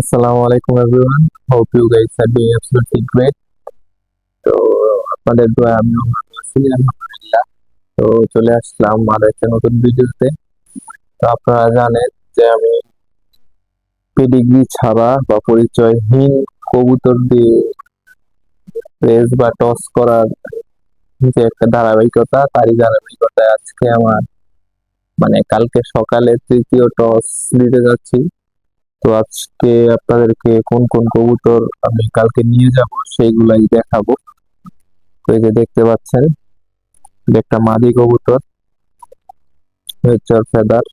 আসসালামু আলাইকুম everyone hope you guys are doing absolutely great তো আপনাদের দোয়া আমিও ভালো আছি, আলহামদুলিল্লাহ। তো চলে আসলাম আরও একটা নতুন ভিডিওতে। তো আপনারা জানেন যে আমি পেডিগ্রি ছাড়া বা পরিচয়হীন কবুতর দিয়ে রেস বা টস করার যে একটা ধারাবাহিকতা, তারই ধারাবাহিকতায় আজকে আমার মানে কালকে সকালে তৃতীয় টস দিতে যাচ্ছি। তো আজকে আপনাদেরকে কোন কোন কবুতর আমি কালকে নিয়ে যাব সেইগুলাই দেখাবো। এই যে দেখতে পাচ্ছেন একটা মাদি কবুতর ফেদার।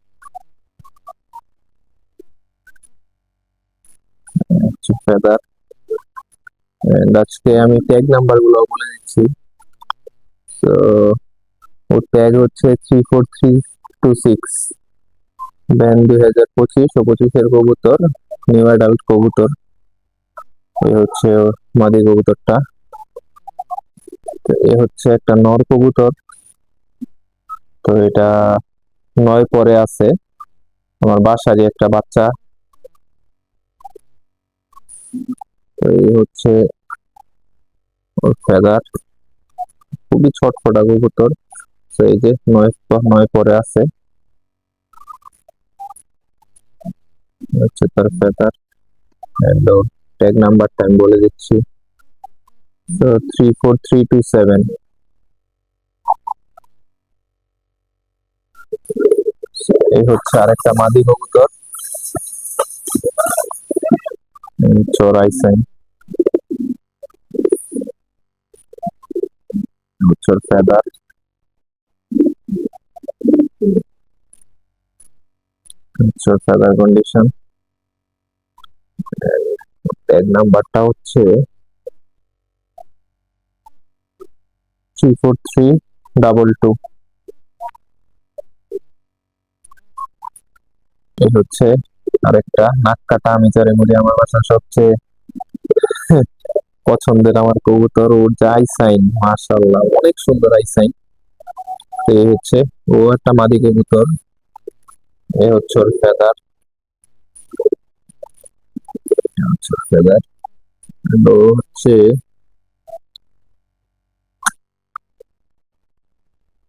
ফেদার। আজকে আমি ট্যাগ নাম্বারগুলো বলে দিচ্ছি। তো ওর ট্যাগ হচ্ছে three four three two six band দুই হাজার পঁচিশ ও পঁচিশের কবুতর নিউ অ্যাডাল্ট কবুতর। এই হচ্ছে মাদি কবুতরটা। এ হচ্ছে একটা নর কবুতর। তো এটা নয় পরে আছে। আমার বাসারই একটা বাচ্চা। এই হচ্ছে ফেদার। খুবই ছটফটা কবুতর। তো এই যে নয় নয় পরে আছে। হচ্ছে তার ফেদার ট্যাগ নাম্বারটা আমি বলে দিচ্ছি। তো three four three two seven এই হচ্ছে আরেকটা মাদি কবুতর। চোরাইছেন হচ্ছে ফেদার হচ্ছে ফেদার কন্ডিশন ট্যাগ নাম্বারটা হচ্ছে three four three double two এই হচ্ছে আরেকটা নাক কাটা আমি যারে বলি আমার বাসার সবচেয়ে পছন্দের আমার কবুতর, ওর যে আই সাইন মাশাল্লাহ অনেক সুন্দর আই সাইন এই হচ্ছে, ও একটা মাদি কবুতর। এ হচ্ছে ওর ফেদার ফেদার হচ্ছে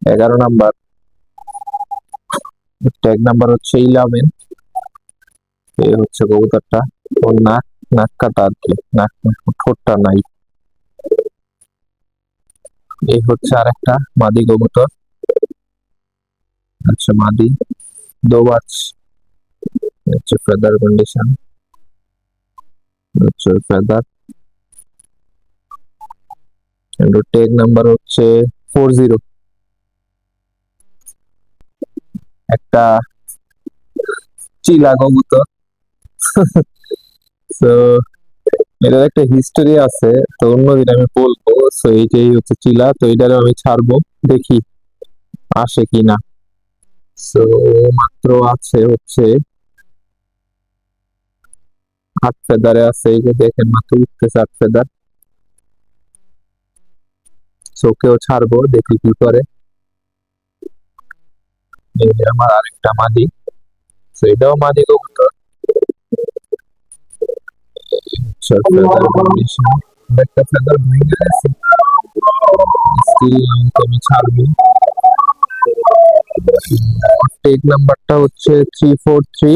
এগারো নাম্বার। ট্যাগ নাম্বার হচ্ছে ইলেভেন এই হচ্ছে কবুতরটা। ওর নাক নাক কাটা আর কি। নাক ঠোঁটটা নাই। এই হচ্ছে আরেকটা মাদি কবুতর। আচ্ছা মাদি দোবাজ। হচ্ছে ফেদার কন্ডিশন হচ্ছে ফেদার ট্যাগ নাম্বার হচ্ছে ফোর জিরো একটা চিলা কবুতর। তো এটার একটা হিস্টোরি আছে, তো অন্যদিন আমি বলব তো এইটাই হচ্ছে চিলা, তো এটারও আমি ছাড়বো, দেখি আসে কিনা। তো মাত্র আছে হচ্ছে আট ফেদারে আছে, এই যে দেখেন মাত্র উঠতেছে আট ফেদার। ওকেও ছাড়বো, দেখি কি করে। আমার আরেকটা মাদি এটাও মাদি কবুতর ভেঙে গেছে। আমি ছাড়বো। নাম্বারটা হচ্ছে three four three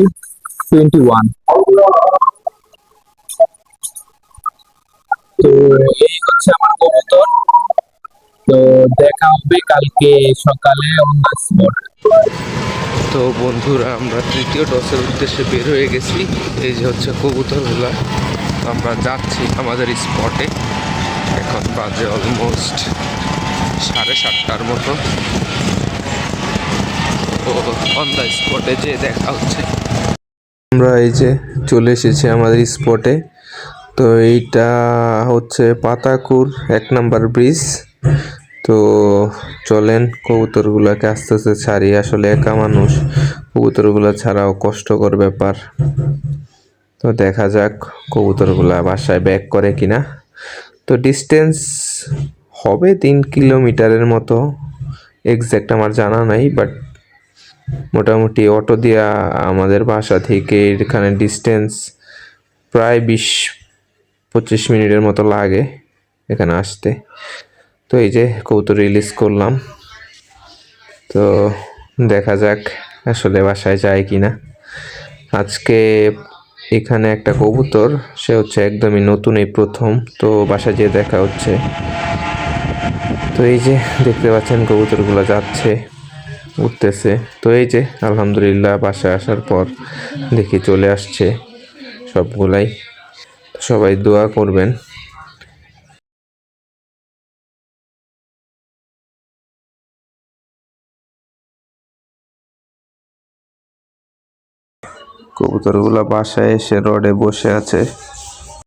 twenty one তো এই হচ্ছে আমার কবুতর তো দেখা হবে কালকে সকালে অন দ্য স্পট তো বন্ধুরা, আমরা তৃতীয় টসের উদ্দেশ্যে বের হয়ে গেছি। এই যে হচ্ছে কবুতরগুলা আমরা যাচ্ছি আমাদের স্পটে এখন বাজে অলমোস্ট সাড়ে সাতটার মতো। অন দ্য স্পটে যে দেখা হচ্ছে। আমরা এই যে চলে এসেছি আমাদের স্পটে তো এইটা হচ্ছে পাতাকুর, এক নাম্বার ব্রিজ। তো চলেন, কবুতরগুলোকে আস্তে আস্তে ছাড়ি। আসলে একা মানুষ, কবুতরগুলো ছাড়াও কষ্টকর ব্যাপার। তো দেখা যাক কবুতরগুলা বাসায় ব্যাক করে কিনা। তো ডিস্টেন্স হবে তিন কিলোমিটারের মতো। এক্স্যাক্ট আমার জানা নাই, বাট মোটামুটি অটো দিয়া আমাদের বাসা থেকে এখানে ডিস্টেন্স প্রায় বিশ পঁচিশ মিনিটের মতো লাগে এখানে আসতে। তো এই যে কৌতুক রিলিজ করলাম। তো দেখা যাক আসলে বাসায় যায় কি না আজকে এখানে একটা কবুতর, সে হচ্ছে একদমই নতুন, এই প্রথম। তো বাসায় যেয়ে দেখা হচ্ছে। তো এই যে দেখতে পাচ্ছেন কবুতরগুলো যাচ্ছে, উঠতেছে। তো এই যে আলহামদুলিল্লাহ বাসায় আসার পর দেখি চলে আসছে সবগুলাই। সবাই দোয়া করবেন। কবুতরগুলো বাসায় এসে রডে বসে আছে।